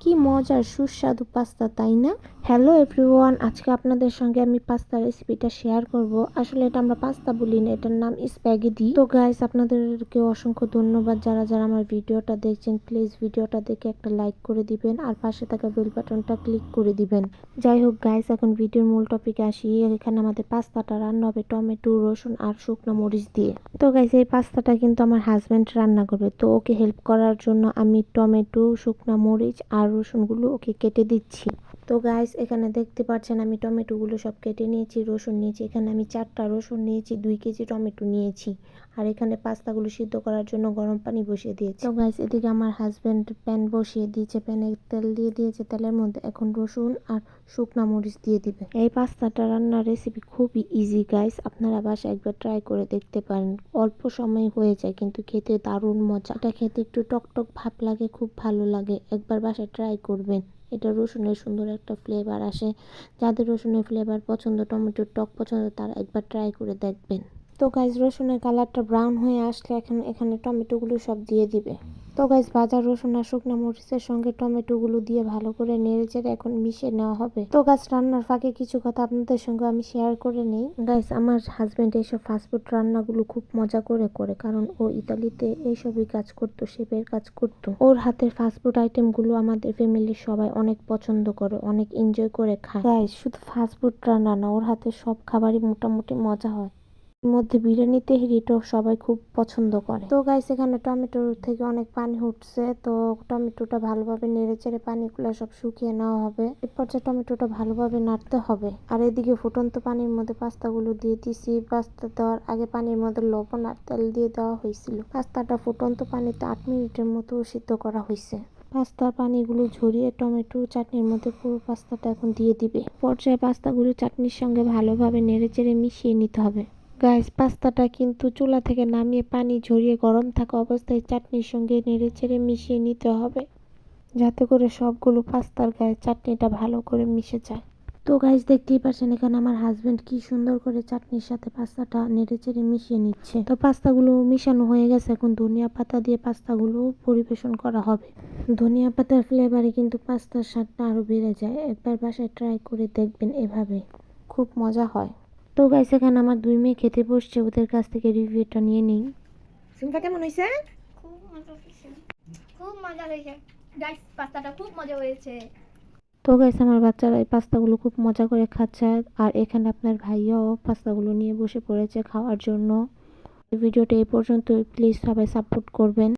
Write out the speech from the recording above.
কি মজার সুস্বাদু পাস্তা, তাই না? হ্যালো এভরিওয়ান আজকে আপনাদের সঙ্গে আমি পাস্তা রেসিপিটা শেয়ার করব। আসলে এটা আমরা পাস্তা বলি না, এটার নাম স্প্যাগেটি তো গাইস আপনাদেরকে অসংখ্য ধন্যবাদ। যারা যারা আমার ভিডিওটা দেখছেন প্লিজ ভিডিওটা দেখে একটা লাইক করে দিবেন আর পাশে থাকা বেল বাটনটা ক্লিক করে দিবেন। যাই হোক গাইস এখন ভিডিওর মূল টপিকে আসি। এখানে আমাদের পাস্তাটা রান্না হবে টমেটো, রসুন আর শুকনো মরিচ দিয়ে। তো গাইস এই পাস্তাটা কিন্তু আমার হাজব্যান্ড রান্না করবে। তো ওকে হেল্প করার জন্য আমি টমেটো, শুকনো মরিচ আর রসুনগুলো ওকে কেটে দিচ্ছি। তো গাইস এখানে দেখতে পাচ্ছেন আমি টমেটোগুলো সব কেটে নিয়েছি, রসুন নিয়েছি, এখানে আমি চারটা রসুন নিয়েছি, দুই কেজি টমেটো নিয়েছি। আর এখানে পাস্তাগুলো সিদ্ধ করার জন্য গরম পানি বসিয়ে দিয়েছি। তো গাইস এদিকে আমার হাজব্যান্ড প্যান বসিয়ে দিয়েছে প্যানে তেল দিয়ে দিয়েছে, তেলের মধ্যে এখন রসুন আর শুকনো মরিচ দিয়ে দিবে। এই পাস্তাটা রান্নার রেসিপি খুবই ইজি গাইস আপনারা বাসা একবার ট্রাই করে দেখতে পারেন। অল্প সময় হয়ে যায় কিন্তু খেতে দারুণ মজা। এটা খেতে একটু টক টক ভাব লাগে, খুব ভালো লাগে। একবার বাসায় ট্রাই করবেন। এটা রসুনের সুন্দর একটা ফ্লেভার আসে। যাদের রসুনের ফ্লেভার পছন্দ, টমেটোর টক পছন্দ, তারা একবার ট্রাই করে দেখবেন। তো গাইজ রসুনের কালারটা ব্রাউন হয়ে আসলে এখন এখানে টমেটোগুলো সব দিয়ে দিবে। তো গাইজ ভাজা রসুন আর শুকনো মরিচের সঙ্গে টমেটোগুলো দিয়ে ভালো করে নেড়ে চেড়ে এখন মিশিয়ে নেওয়া হবে। তো গাছ রান্নার ফাঁকে কিছু কথা আপনাদের সঙ্গে আমি শেয়ার করে নেই। গাইজ আমার হাজব্যান্ড এইসব ফাস্টফুড রান্নাগুলো খুব মজা করে করে, কারণ ও ইতালিতে এইসবই কাজ করতো, শেপের কাজ করতো। ওর হাতের ফাস্টফুড আইটেমগুলো আমাদের ফ্যামিলির সবাই অনেক পছন্দ করে, অনেক এনজয় করে খায়। গাইজ শুধু ফাস্টফুড রান্না না ওর হাতে সব খাবারই মোটামুটি মজা হয়। এর মধ্যে বিরিয়ানি তেহরিটাও সবাই খুব পছন্দ করে। তো গাইস এখানে টমেটোর থেকে অনেক পানি উঠছে। তো টমেটোটা ভালোভাবে নেড়ে চেড়ে পানিগুলো সব শুকিয়ে নেওয়া হবে। এরপর যে টমেটোটা ভালোভাবে নাড়তে হবে। আর এদিকে ফুটন্ত পানির মধ্যে পাস্তাগুলো দিয়ে দিছি পাস্তা দেওয়ার আগে পানির মধ্যে লবণ আর তেল দিয়ে দেওয়া হয়েছিল। পাস্তাটা ফুটন্ত পানিতে আট মিনিটের মতো সিদ্ধ করা হয়েছে। পাস্তার পানিগুলো ঝরিয়ে টমেটো চাটনির মধ্যে পুরো পাস্তাটা এখন দিয়ে দিবে। পর্যায়ে পাস্তাগুলো চাটনির সঙ্গে ভালোভাবে নেড়ে চেড়ে মিশিয়ে নিতে হবে। গাইস পাস্তাটা কিন্তু চুলা থেকে নামিয়ে পানি ঝরিয়ে গরম থাকা অবস্থায় চাটনির সঙ্গে নেড়ে চেড়ে মিশিয়ে নিতে হবে। যাতে করে সবগুলো পাস্তার গায়ে চাটনিটা ভালো করে মিশে যায়। তো গাইস দেখতেই পাচ্ছেন এখানে আমার হাজবেন্ড কি সুন্দর করে চাটনির সাথে পাস্তাটা নেড়ে চেড়ে মিশিয়ে নিচ্ছে। তো পাস্তাগুলো মিশানো হয়ে গেছে, এখন ধনিয়া পাতা দিয়ে পাস্তাগুলো পরিবেশন করা হবে। ধনিয়া পাতার ফ্লেভারে কিন্তু পাস্তার স্বাদটা আরও বেড়ে যায়। একবার বাসায় ট্রাই করে দেখবেন এভাবে। খুব মজা হয়। তো গাইস এখানে আমার দুই মেয়ে খেতে বসছে ওদের কাছ থেকে রিভিউটা নিয়ে নিই। সিমকা কেমন হয়েছে খুব মজা হয়েছে খুব মজা হয়েছে গাইস পাস্তাটা খুব মজা হয়েছে। তো গাইস আমার বাচ্চারা এই পাস্তাগুলো খুব মজা করে খাচ্ছে। আর এখানে আপনার ভাইয়াও পাস্তাগুলো নিয়ে বসে পড়েছে খাওয়ার জন্য। ভিডিওটা এই পর্যন্ত প্লিজ সবাই সাপোর্ট করবেন।